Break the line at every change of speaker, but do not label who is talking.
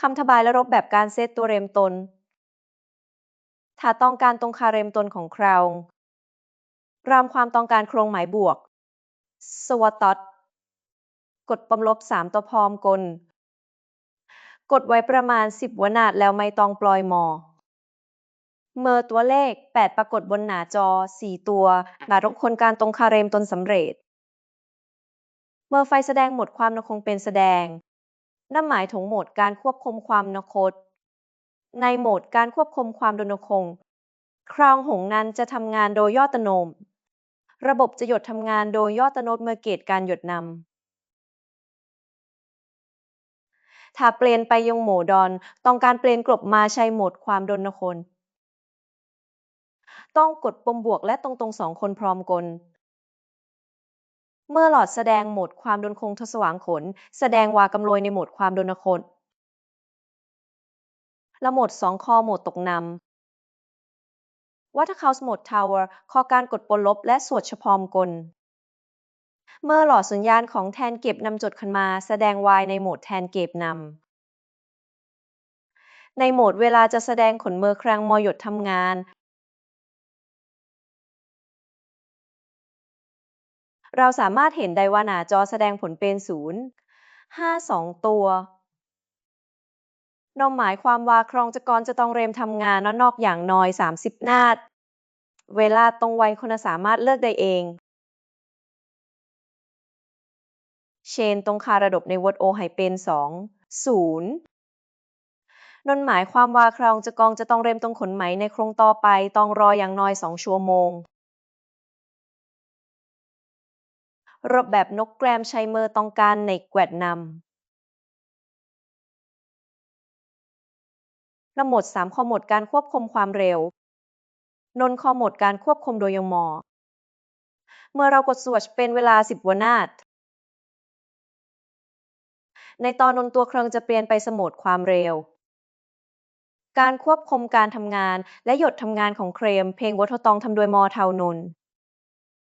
คำทบายและรบแบบการเซตตัวเรมตน ถ้าต้องการตรงคาเรมตนของคราวรามความต้องการโครงหมายบวก สวตตกดปมลบ3ตัวพร้อมกล กดไว้ประมาณ10วนาดแล้วไม่ต้องปล่อยมอ เมื่อตัวเลข 8 ปรากฏบนหน้าจอ 4 ตัวหมารบคนการตรงคาเรมตนสำเร็จ เมื่อไฟแสดงหมดความนคงเป็นแสดง นั่นหมายถึงโหมดการควบคุมความนคตในโหมดการควบคุมความดนคง คราวหงนั้นจะทำงานโดยย่อตโนม ระบบจะหยดทำงานโดยย่อตโนมัติเมื่อเกตการหยดนำถ้าเปลี่ยนไปยังโหมดอน ต้องการเปลี่ยนกลบมาใช้โหมดความดนคน ต้องกดปมบวกและตรงๆสองคนพร้อมกล เมื่อหลอดแสดงโหมดความดนคงทศวางขน แสดงวากำลวยในโหมดความดนคนและโหมด 2 คอโหมดตกนำ Waterhouse Mode Tower ข้อการกดปนลบและสวดเฉพาะกล เมื่อหลอดสัญญาณของแทนเก็บนำจดขึ้นมา แสดง Y ในโหมดแทนเก็บนำในโหมดเวลาจะแสดงขนเมื่อครังมอหยดทำงาน เราสามารถเห็นได้ว่าหน้าจอแสดงผลเป็น0 5 2ตัวนมหมายความว่าครองจกรจะต้องเรมทำงานนอกอย่างน้อย 30 นาดเวลาตรงไวคนสามารถเลือกได้เอง เชนตรงคาระดบในวอดโอให้เป็น 2 0 นนหมายความว่าครองจกองจะต้องเรมตรงขนไหมในโครงต่อไปต้องรออย่างน้อย 2 ชั่วโมง รบแบบนกแกรมใช้เมอร์ต้องการในแกวดนำละหมด 3 ข้อหมดการควบคุมความเร็วนนข้อหมดการควบคุมโดยยมอ เมื่อเรากดสวชเป็นเวลา 10วนาทในตอนนนตัวเครื่องจะเปลี่ยนไปสมดความเร็ว การควบคุมการทำงานและหยดทำงานของเครม เพลงวัฒตองทำโดยมอเทานน